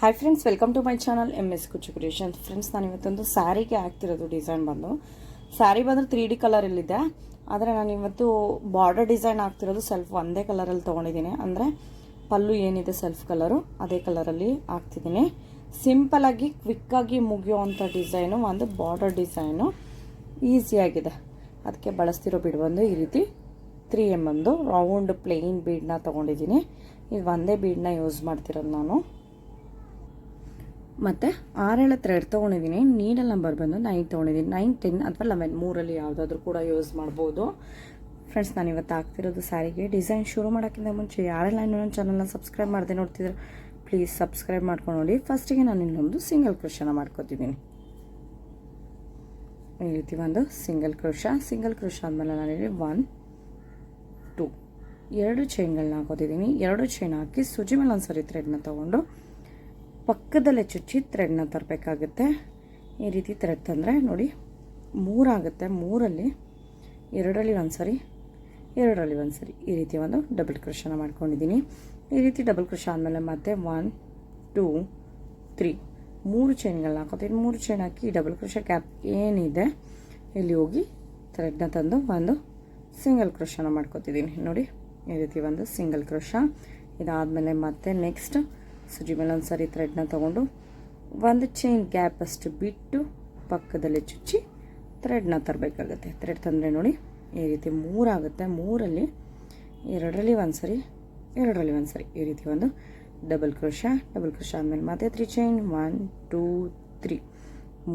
Hi friends welcome to my channel M S Kuchchu creation friends ನಾನು ಇವತ್ತೊಂದು ಸ್ಯಾರಿಗೆ ಹಾಕ್ತಿರೋದು design ಬಂದು. ಸ್ಯಾರಿ ಬಂದರೆ ತ್ರೀ ಡಿ ಕಲರಲ್ಲಿದೆ ಆದರೆ ನಾನು ಇವತ್ತು ಬಾರ್ಡರ್ ಡಿಸೈನ್ ಹಾಕ್ತಿರೋದು ಸೆಲ್ಫ್ ಒಂದೇ ಕಲರಲ್ಲಿ ತೊಗೊಂಡಿದ್ದೀನಿ. ಅಂದರೆ ಪಲ್ಲು ಏನಿದೆ ಸೆಲ್ಫ್ ಕಲರು ಅದೇ ಕಲರಲ್ಲಿ ಹಾಕ್ತಿದ್ದೀನಿ. ಸಿಂಪಲಾಗಿ ಕ್ವಿಕ್ಕಾಗಿ ಮುಗಿಯೋವಂಥ ಡಿಸೈನು ಒಂದು ಬಾರ್ಡರ್ ಡಿಸೈನು ಈಸಿಯಾಗಿದೆ ಅದಕ್ಕೆ ಬಳಸ್ತಿರೋ ಬಿಡ್ ಬಂದು ಈ ರೀತಿ ತ್ರೀ ಎಂ ಒಂದು ರೌಂಡ್ ಪ್ಲೇನ್ ಬೀಡನ್ನ ತೊಗೊಂಡಿದ್ದೀನಿ. ಇದು ಒಂದೇ ಬೀಡನ್ನ ಯೂಸ್ ಮಾಡ್ತಿರೋದು ನಾನು. ಮತ್ತು ಆರೇಳು ಎರಡು ತೊಗೊಂಡಿದ್ದೀನಿ. ನೀಡಲ್ ನಂಬರ್ ಬಂದು ನೈನ್ ತೊಗೊಂಡಿದ್ದೀನಿ. ನೈನ್, ಟೆನ್ ಅಥವಾ ಲೆವೆನ್ ಮೂರಲ್ಲಿ ಯಾವುದಾದ್ರೂ ಕೂಡ ಯೂಸ್ ಮಾಡ್ಬೋದು. ಫ್ರೆಂಡ್ಸ್ ನಾನು ಇವತ್ತು ಹಾಕ್ತಿರೋದು ಸ್ಯಾರಿಗೆ. ಡಿಸೈನ್ ಶುರು ಮಾಡೋಕ್ಕಿಂತ ಮುಂಚೆ ಯಾರೆಲ್ಲ ಇನ್ನೊಂದು ಚಾನಲ್ನ ಸಬ್ಸ್ಕ್ರೈಬ್ ಮಾಡದೆ ನೋಡ್ತಿದ್ರೆ ಪ್ಲೀಸ್ ಸಬ್ಸ್ಕ್ರೈಬ್ ಮಾಡ್ಕೊಂಡು ನೋಡಿ. ಫಸ್ಟಿಗೆ ನಾನು ಇನ್ನೊಂದು ಸಿಂಗಲ್ ಕ್ರೋಶನ ಮಾಡ್ಕೊತಿದ್ದೀನಿ. ಈ ರೀತಿ ಒಂದು ಸಿಂಗಲ್ ಕ್ರೋಶ ಸಿಂಗಲ್ ಕ್ರೋಶ ಆದಮೇಲೆ ನಾನಿಲ್ಲಿ ಒನ್ ಟು ಎರಡು ಚೈನ್ಗಳನ್ನ ಹಾಕೋತಿದ್ದೀನಿ. ಎರಡು ಚೈನ್ ಹಾಕಿ ಸುಜಿ ಮೇಲೆ ಒಂದು ಸರಿ ಥ್ರೆಡ್ನ ತೊಗೊಂಡು ಪಕ್ಕದಲ್ಲೇ ಚುಚ್ಚಿ ಥ್ರೆಡ್ನ ತರಬೇಕಾಗುತ್ತೆ. ಈ ರೀತಿ ಥ್ರೆಡ್ ತಂದರೆ ನೋಡಿ, ಮೂರಾಗುತ್ತೆ. ಮೂರಲ್ಲಿ, ಎರಡರಲ್ಲಿ ಒಂದು ಸರಿ ಎರಡರಲ್ಲಿ ಒಂದು ಸರಿ ಈ ರೀತಿ ಒಂದು ಡಬಲ್ ಕ್ರಶನ ಮಾಡ್ಕೊಂಡಿದ್ದೀನಿ. ಈ ರೀತಿ ಡಬಲ್ ಕ್ರಶ ಆದಮೇಲೆ ಮತ್ತೆ ಒನ್ ಟೂ ತ್ರೀ ಮೂರು ಚೈನ್ಗಳನ್ನ ಹಾಕೋತೀನಿ ಮೂರು ಚೈನ್ ಹಾಕಿ ಡಬಲ್ ಕ್ರೋಶ ಕ್ಯಾಪ್ ಏನಿದೆ, ಇಲ್ಲಿ ಹೋಗಿ ಥ್ರೆಡ್ನ ತಂದು ಒಂದು ಸಿಂಗಲ್ ಕ್ರಶನ ಮಾಡ್ಕೊತಿದ್ದೀನಿ. ನೋಡಿ, ಈ ರೀತಿ ಒಂದು ಸಿಂಗಲ್ ಕ್ರೋಶ ಇದಾದಮೇಲೆ ಮತ್ತೆ ನೆಕ್ಸ್ಟ್ ಸುಜಿ ಮೇಲೆ ಒಂದು ಸಾರಿ ಥ್ರೆಡ್ನ ತೊಗೊಂಡು ಒಂದು ಚೈನ್ ಗ್ಯಾಪ್ ಅಷ್ಟು ಬಿಟ್ಟು ಪಕ್ಕದಲ್ಲಿ ಚುಚ್ಚಿ ಥ್ರೆಡ್ನ ತರಬೇಕಾಗುತ್ತೆ. ಥ್ರೆಡ್ ತಂದರೆ ನೋಡಿ ಈ ರೀತಿ ಮೂರಾಗುತ್ತೆ. ಮೂರಲ್ಲಿ ಎರಡರಲ್ಲಿ ಒಂದು ಸರಿ, ಎರಡರಲ್ಲಿ ಒಂದು ಸರಿ ಈ ರೀತಿ ಒಂದು ಡಬಲ್ ಕ್ರೋಶ ಡಬಲ್ ಕ್ರೋಶ ಆದಮೇಲೆ ಮತ್ತೆ three chain one two three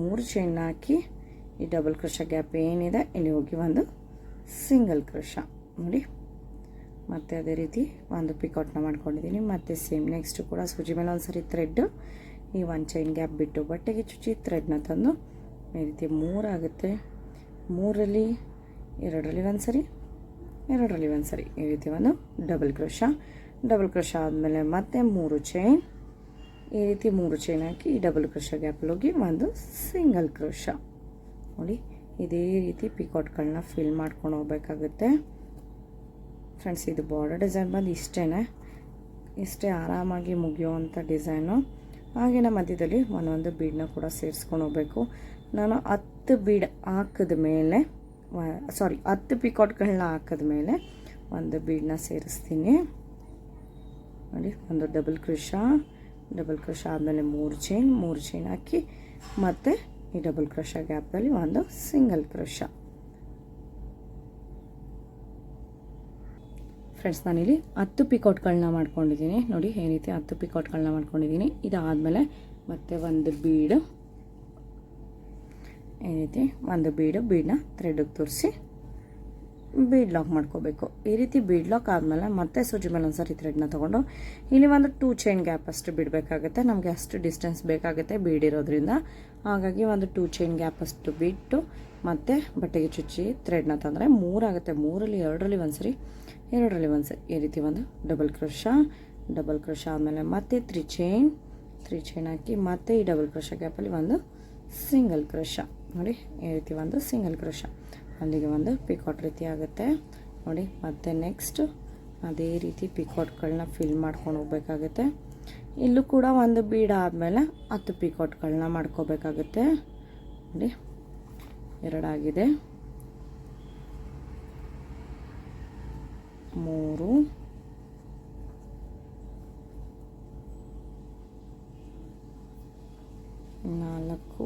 ಮೂರು ಚೈನ್ ಹಾಕಿ ಈ ಡಬಲ್ ಕ್ರೋಶ ಗ್ಯಾಪ್ ಏನಿದೆ, ಇಲ್ಲಿ ಹೋಗಿ ಒಂದು ಸಿಂಗಲ್ ಕ್ರೋಶ ನೋಡಿ. ಮತ್ತು ಅದೇ ರೀತಿ ಒಂದು ಪಿಕೌಟ್ನ ಮಾಡ್ಕೊಂಡಿದ್ದೀನಿ. ಮತ್ತು ಸೇಮ್ ನೆಕ್ಸ್ಟ್ ಕೂಡ ಸೂಜಿ ಮೇಲೆ ಒಂದು ಸರಿ ಥ್ರೆಡ್ ಈ ಒಂದು ಚೈನ್ ಗ್ಯಾಪ್ ಬಿಟ್ಟು ಬಟ್ಟೆಗೆ ಚುಚ್ಚಿ ಥ್ರೆಡ್ನ ತಂದು ಈ ರೀತಿ ಮೂರಾಗುತ್ತೆ ಮೂರಲ್ಲಿ ಎರಡರಲ್ಲಿ ಒಂದು ಸರಿ ಎರಡರಲ್ಲಿ ಒಂದು ಸರಿ ಈ ರೀತಿ ಒಂದು ಡಬಲ್ ಕ್ರೋಶ ಡಬಲ್ ಕ್ರೋಶ ಆದಮೇಲೆ ಮತ್ತೆ ಮೂರು ಚೈನ್ ಈ ರೀತಿ ಮೂರು ಚೈನ್ ಹಾಕಿ ಈ ಡಬಲ್ ಕ್ರೋಶ ಗ್ಯಾಪಲ್ಲಿ ಹೋಗಿ ಒಂದು ಸಿಂಗಲ್ ಕ್ರೋಶ ನೋಡಿ, ಇದೇ ರೀತಿ ಪಿಕೌಟ್ಗಳನ್ನ ಫಿಲ್ ಮಾಡ್ಕೊಂಡು ಹೋಗ್ಬೇಕಾಗುತ್ತೆ. ಫ್ರೆಂಡ್ಸ್ ಇದು ಬಾರ್ಡರ್ ಡಿಸೈನ್ ಬಂದು ಇಷ್ಟೇ ಇಷ್ಟೇ ಆರಾಮಾಗಿ ಮುಗಿಯುವಂಥ ಡಿಸೈನು ಹಾಗೆಯೇ ಮಧ್ಯದಲ್ಲಿ ಒಂದೊಂದು ಬೀಡನ್ನ ಕೂಡ ಸೇರಿಸ್ಕೊಂಡು ಹೋಗಬೇಕು. ನಾನು ಹತ್ತು ಬೀಡ್ ಹಾಕಿದ ಮೇಲೆ ಸಾರಿ ಹತ್ತು ಪಿಕಾಟ್ಗಳನ್ನ ಹಾಕಿದ ಮೇಲೆ ಒಂದು ಬೀಡನ್ನ ಸೇರಿಸ್ತೀನಿ. ನೋಡಿ, ಒಂದು ಡಬಲ್ ಕ್ರೋಶ ಡಬಲ್ ಕ್ರೋಶ ಆದಮೇಲೆ ಮೂರು ಚೈನ್ ಮೂರು ಚೈನ್ ಹಾಕಿ ಮತ್ತು ಈ ಡಬಲ್ ಕ್ರೋಶ ಗ್ಯಾಪಲ್ಲಿ ಒಂದು ಸಿಂಗಲ್ ಕ್ರೋಶ ಫ್ರೆಂಡ್ಸ್ ನಾನಿಲ್ಲಿ ಹತ್ತು ಪಿಕೌಟ್ಗಳನ್ನ ಮಾಡ್ಕೊಂಡಿದ್ದೀನಿ. ನೋಡಿ, ಈ ರೀತಿ ಹತ್ತು ಪಿಕೌಟ್ಗಳನ್ನ ಮಾಡ್ಕೊಂಡಿದ್ದೀನಿ. ಇದಾದಮೇಲೆ ಮತ್ತೆ ಒಂದು ಬೀಡು ಈ ರೀತಿ ಒಂದು ಬೀಡು ಬೀಡನ್ನ ಥ್ರೆಡ್ಗೆ ತೋರಿಸಿ. ಬೀಡ್ ಲಾಕ್ ಮಾಡ್ಕೋಬೇಕು. ಈ ರೀತಿ ಬೀಡ್ ಲಾಕ್ ಆದಮೇಲೆ ಮತ್ತೆ ಸೂಜಿ ಮೇಲೆ ಒಂದು ಸರಿ ಥ್ರೆಡ್ನ ತೊಗೊಂಡು, ಇಲ್ಲಿ ಒಂದು ಟೂ ಚೈನ್ ಗ್ಯಾಪ್ ಅಷ್ಟು ಬಿಡಬೇಕಾಗುತ್ತೆ ನಮಗೆ ಅಷ್ಟು ಡಿಸ್ಟೆನ್ಸ್ ಬೇಕಾಗುತ್ತೆ ಬೀಡ್ ಇರೋದ್ರಿಂದ. ಹಾಗಾಗಿ ಒಂದು ಟೂ ಚೈನ್ ಗ್ಯಾಪ್ ಅಷ್ಟು ಬಿಟ್ಟು ಮತ್ತೆ ಬಟ್ಟೆಗೆ ಚುಚ್ಚಿ ಥ್ರೆಡ್ನ ತಂದರೆ ಮೂರಾಗುತ್ತೆ ಮೂರಲ್ಲಿ, ಎರಡರಲ್ಲಿ ಒಂದು ಸರಿ ಎರಡರಲ್ಲಿ ಒಂದು ಸರಿ ಈ ರೀತಿ ಒಂದು ಡಬಲ್ ಕ್ರೋಶ ಡಬಲ್ ಕ್ರೋಶ ಆದಮೇಲೆ ಮತ್ತೆ ತ್ರೀ ಚೈನ್ ತ್ರೀ ಚೈನ್ ಹಾಕಿ ಮತ್ತೆ ಈ ಡಬಲ್ ಕ್ರೋಶ ಗ್ಯಾಪಲ್ಲಿ ಒಂದು ಸಿಂಗಲ್ ಕ್ರೋಶ. ನೋಡಿ, ಈ ರೀತಿ ಒಂದು ಸಿಂಗಲ್ ಕ್ರೋಶ. ಅಲ್ಲಿಗೆ ಒಂದು ಪಿಕಾಟ್ ರೀತಿ ಆಗುತ್ತೆ. ನೋಡಿ, ಮತ್ತು ನೆಕ್ಸ್ಟ್ ಅದೇ ರೀತಿ ಪಿಕಾಟ್ಗಳನ್ನ ಫಿಲ್ ಮಾಡ್ಕೊಂಡು ಹೋಗ್ಬೇಕಾಗುತ್ತೆ. ಇಲ್ಲೂ ಕೂಡ ಒಂದು ಬೀಡ ಆದಮೇಲೆ ಹತ್ತು ಪಿಕಾಟ್ಗಳನ್ನ ಮಾಡ್ಕೋಬೇಕಾಗುತ್ತೆ. ನೋಡಿ, ಎರಡಾಗಿದೆ. ಮೂರು, ನಾಲ್ಕು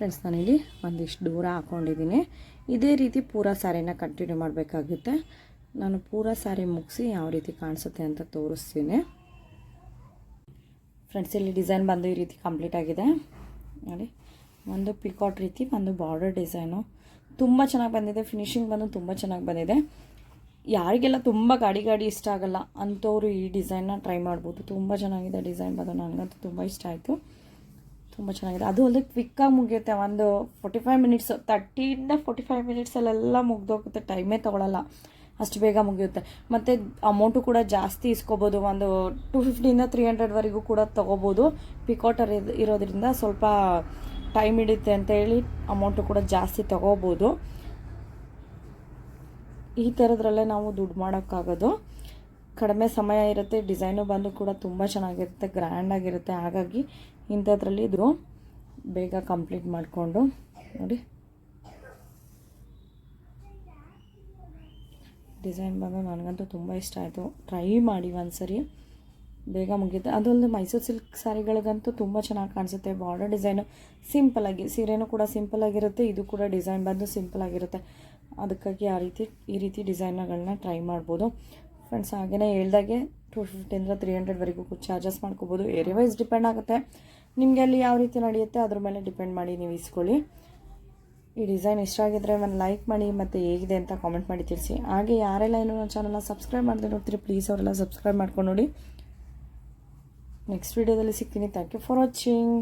ಫ್ರೆಂಡ್ಸ್ ನಾನಿಲ್ಲಿ ಒಂದಿಷ್ಟು ದೂರ ಹಾಕ್ಕೊಂಡಿದ್ದೀನಿ ಇದೇ ರೀತಿ ಪೂರ ಸ್ಯಾರಿನ ಕಂಟಿನ್ಯೂ ಮಾಡಬೇಕಾಗುತ್ತೆ. ನಾನು ಪೂರ ಸ್ಯಾರಿ ಮುಗಿಸಿ ಯಾವ ರೀತಿ ಕಾಣಿಸುತ್ತೆ ಅಂತ ತೋರಿಸ್ತೀನಿ. ಫ್ರೆಂಡ್ಸ್ ಇಲ್ಲಿ ಡಿಸೈನ್ ಬಂದು ಈ ರೀತಿ ಕಂಪ್ಲೀಟ್ ಆಗಿದೆ. ನೋಡಿ, ಒಂದು ಪಿಕಾಟ್ ರೀತಿ, ಒಂದು ಬಾರ್ಡರ್ ಡಿಸೈನು ತುಂಬ ಚೆನ್ನಾಗಿ ಬಂದಿದೆ. ಫಿನಿಶಿಂಗ್ ಬಂದು ತುಂಬ ಚೆನ್ನಾಗಿ ಬಂದಿದೆ. ಯಾರಿಗೆಲ್ಲ ತುಂಬ ಗಾಡಿ ಗಾಡಿ ಇಷ್ಟ ಆಗಲ್ಲ, ಅಂಥವ್ರು ಈ ಡಿಸೈನ್ನ ಟ್ರೈ ಮಾಡ್ಬೋದು. ತುಂಬ ಚೆನ್ನಾಗಿದೆ ಡಿಸೈನ್ ಬಂದು. ನನಗಂತೂ ತುಂಬ ಇಷ್ಟ ಆಯಿತು. ತುಂಬ ಚೆನ್ನಾಗಿದೆ. ಅದು ಅಲ್ಲದೆ ಕ್ವಿಕ್ಕಾಗಿ ಮುಗಿಯುತ್ತೆ. ಒಂದು ಫೋರ್ಟಿ ಫೈವ್ ಮಿನಿಟ್ಸ್ ತರ್ಟಿಯಿಂದ ಫೋರ್ಟಿ ಫೈವ್ ಮಿನಿಟ್ಸಲ್ಲೆಲ್ಲ ಮುಗ್ದೋಗುತ್ತೆ ಟೈಮೇ ತೊಗೊಳಲ್ಲ. ಅಷ್ಟು ಬೇಗ ಮುಗಿಯುತ್ತೆ. ಮತ್ತು ಅಮೌಂಟು ಕೂಡ ಜಾಸ್ತಿ ಇಸ್ಕೋಬೋದು. ಒಂದು ಟು ಫಿಫ್ಟಿಯಿಂದ ತ್ರೀ ಹಂಡ್ರೆಡ್ವರೆಗೂ ಕೂಡ ತೊಗೋಬೋದು. ಪಿಕಾಟರ್ ಇರೋದ್ರಿಂದ ಸ್ವಲ್ಪ ಟೈಮ್ ಹಿಡಿಯುತ್ತೆ ಅಂತ ಹೇಳಿ ಅಮೌಂಟು ಕೂಡ ಜಾಸ್ತಿ ತಗೋಬೋದು. ಈ ಥರದ್ರಲ್ಲೇ ನಾವು ದುಡ್ಡು ಮಾಡೋಕ್ಕಾಗೋದು. ಕಡಿಮೆ ಸಮಯ ಇರುತ್ತೆ. ಡಿಸೈನು ಬಂದು ಕೂಡ ತುಂಬ ಚೆನ್ನಾಗಿರುತ್ತೆ. ಗ್ರ್ಯಾಂಡಾಗಿರುತ್ತೆ ಹಾಗಾಗಿ ಇಂಥದ್ರಲ್ಲಿ ಇದು ಬೇಗ ಕಂಪ್ಲೀಟ್ ಮಾಡಿಕೊಂಡು ನೋಡಿ. ಡಿಸೈನ್ ಬಂದು ನನಗಂತೂ ತುಂಬ ಇಷ್ಟ ಆಯಿತು. ಟ್ರೈ ಮಾಡಿ ಒಂದ್ಸರಿ. ಬೇಗ ಮುಗಿಯುತ್ತೆ. ಅದಲ್ಲದೆ ಮೈಸೂರು ಸಿಲ್ಕ್ ಸ್ಯಾರಿಗಳಿಗಂತೂ ತುಂಬ ಚೆನ್ನಾಗಿ ಕಾಣಿಸುತ್ತೆ. ಬಾರ್ಡರ್ ಡಿಸೈನು ಸಿಂಪಲಾಗಿ ಸೀರೆನೂ ಕೂಡ ಸಿಂಪಲಾಗಿರುತ್ತೆ ಇದು ಕೂಡ ಡಿಸೈನ್ ಬಂದು ಸಿಂಪಲಾಗಿರುತ್ತೆ ಅದಕ್ಕಾಗಿ ಆ ರೀತಿ, ಈ ರೀತಿ ಡಿಸೈನ್ಗಳನ್ನ ಟ್ರೈ ಮಾಡ್ಬೋದು. ಫ್ರೆಂಡ್ಸ್ ಹಾಗೆಯೇ ಹೇಳ್ದಾಗೆ ಟು ಫಿಫ್ಟಿಯಿಂದ ತ್ರೀ ಹಂಡ್ರೆಡ್ವರೆಗೂ ಚಾರ್ಜಸ್ ಮಾಡ್ಕೋಬೋದು. ಏರಿಯಾ ವೈಸ್ ಡಿಪೆಂಡ್ ಆಗುತ್ತೆ. ನಿಮಗೆ ಅಲ್ಲಿ ಯಾವ ರೀತಿ ನಡೆಯುತ್ತೆ, ಅದ್ರ ಮೇಲೆ ಡಿಪೆಂಡ್ ಮಾಡಿ ನೀವು ಇಸ್ಕೊಳ್ಳಿ. ಈ ಡಿಸೈನ್ ಇಷ್ಟ ಆಗಿದ್ರೆ ಒಂದು ಲೈಕ್ ಮಾಡಿ ಮತ್ತು ಹೇಗಿದೆ ಅಂತ ಕಾಮೆಂಟ್ ಮಾಡಿ ತಿಳಿಸಿ. ಹಾಗೆ ಯಾರೆಲ್ಲ ಇನ್ನೂ ನನ್ನ ಚಾನಲ್ನ ಸಬ್ಸ್ಕ್ರೈಬ್ ಮಾಡದೆ ನೋಡ್ತೀರಿ ಪ್ಲೀಸ್ ಅವರೆಲ್ಲ ಸಬ್ಸ್ಕ್ರೈಬ್ ಮಾಡ್ಕೊಂಡು ನೋಡಿ. ನೆಕ್ಸ್ಟ್ ವೀಡಿಯೋದಲ್ಲಿ ಸಿಗ್ತೀನಿ. Thank you for watching